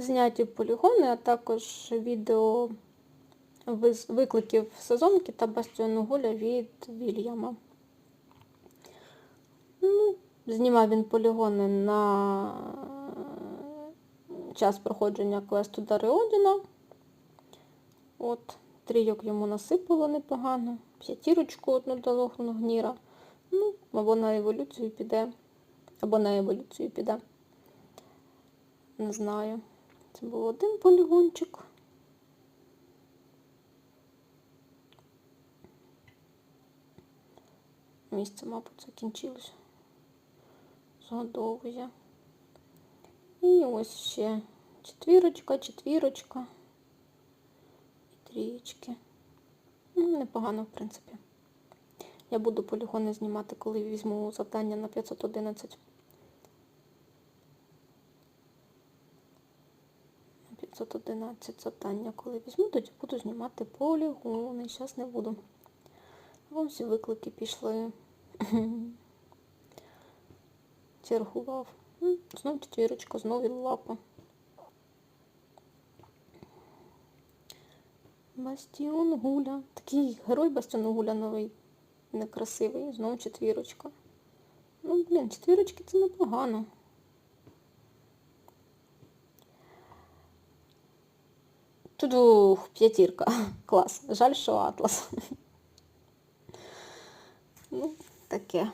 зняті полігони, а також відео викликів сезонки та бастіону Гуля від Вільяма. Ну, знімав він полігони на час проходження квесту Дари Одіна. От, трійок йому насипало непогано. П'ятірочку одну дало гніра. Ну, або на еволюцію піде. Або на еволюцію піде. Не знаю. Це був один полігончик. Місце, мабуть, закінчилось. Згодовує. І ось ще четвірочка, четвірочка і трієчки. Ну, непогано, в принципі. Я буду полігони знімати, коли візьму завдання на 511. 511 завдання, коли візьму, тоді буду знімати полігони. Зараз не буду. Вон всі виклики пішли. Чергував. М, Знов четвірочка, знову лапа. Бастіон Гуля. Такий герой Бастіону Гуля новий. Некрасивий. Знову четвірочка. Ну, блін, четвірочки це непогано. Тут ух, п'ятірка. Клас. Жаль, що Атлас. Ну, таке.